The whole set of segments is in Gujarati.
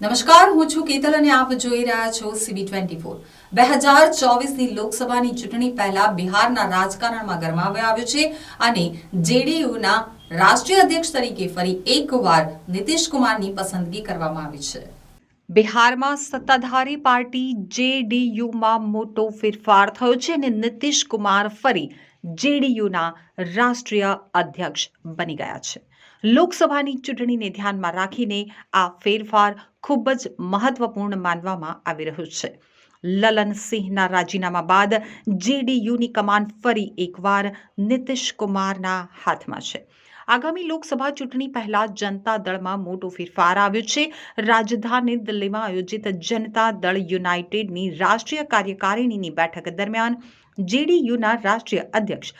નમસ્કાર, હું છું કેતલ અને આપ જોઈ રહ્યા છો સીબી ટ્વેન્ટી ફોર બે હજાર ચોવીસની લોકસભાની ચૂંટણી પહેલા બિહારના રાજકારણમાં ગરમાવ્યા આવ્યો છે અને જેડીયુના રાષ્ટ્રીય અધ્યક્ષ તરીકે ફરી એકવાર નીતિશ કુમારની પસંદગી કરવામાં આવી છે. બિહારમાં સત્તાધારી પાર્ટી જેડીયુમાં મોટો ફેરફાર થયો છે અને નીતિશ કુમાર ફરી જેડીયુના રાષ્ટ્રીય અધ્યક્ષ બની ગયા છે. લોકસભાની ચૂંટણીને ધ્યાનમાં રાખીને આ ફેરફાર ખૂબ જ મહત્વપૂર્ણ માનવામાં આવી રહ્યું છે. લલન સિંહના રાજીનામા બાદ જેડીયુની કમાન ફરી એકવાર નીતિશ કુમારના હાથમાં છે. આગામી લોકસભા ચૂંટણી પહેલા જનતા દળમાં મોટો ફેરફાર આવ્યો છે. રાજધાની દિલ્હીમાં આયોજિત જનતા દળ યુનાઇટેડની રાષ્ટ્રીય કાર્યકારિણીની બેઠક દરમિયાન જેડીયુના રાષ્ટ્રીય અધ્યક્ષ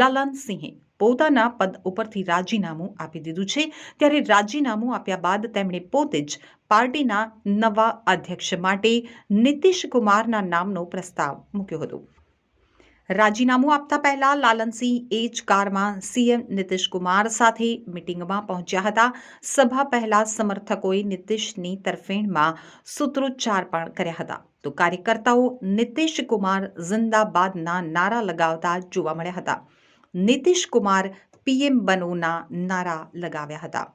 લાલનસિંહે પોતાના પદ ઉપરથી રાજીનામું આપી દીધું છે. ત્યારે રાજીનામું આપ્યા બાદ તેમણે પોતે જ પાર્ટીના નવા અધ્યક્ષ માટે નીતિશ કુમારના નામનો પ્રસ્તાવ મૂક્યો હતો. રાજીનામું આપતા પહેલા લાલનસિંહ એ જ કારમાં સીએમ કુમાર સાથે મિટિંગમાં પહોંચ્યા હતા. સભા પહેલા સમર્થકોએ નીતિશની તરફેણમાં સૂત્રોચ્ચાર પણ કર્યા હતા. તો કાર્યકર્તાઓ કુમાર જિંદાબાદના નારા લગાવતા જોવા મળ્યા હતા. કુમાર પીએમ બનોના નારા લગાવ્યા હતા.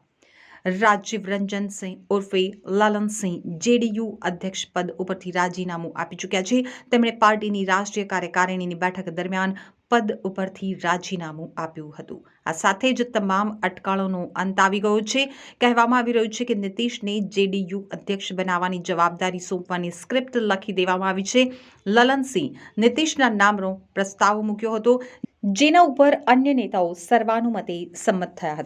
રાજીવ રંજન સિંહ ઉર્ફે લલનસિંહ જેડીયુ અધ્યક્ષ પદ ઉપરથી રાજીનામું આપી ચૂક્યા છે. તેમણે પાર્ટીની રાષ્ટ્રીય કાર્યકારિણીની બેઠક દરમિયાન પદ ઉપરથી રાજીનામું આપ્યું હતું. આ સાથે જ તમામ અટકળોનો અંત આવી ગયો છે. કહેવામાં આવી રહ્યું છે કે નીતિશને જેડીયુ અધ્યક્ષ બનાવવાની જવાબદારી સોંપવાની સ્ક્રિપ્ટ લખી દેવામાં આવી છે. લલનસિંહ નીતિશના નામનો પ્રસ્તાવ મૂક્યો હતો, જેના ઉપર અન્ય નેતાઓ સર્વાનુમતે સંમત થયા હતા.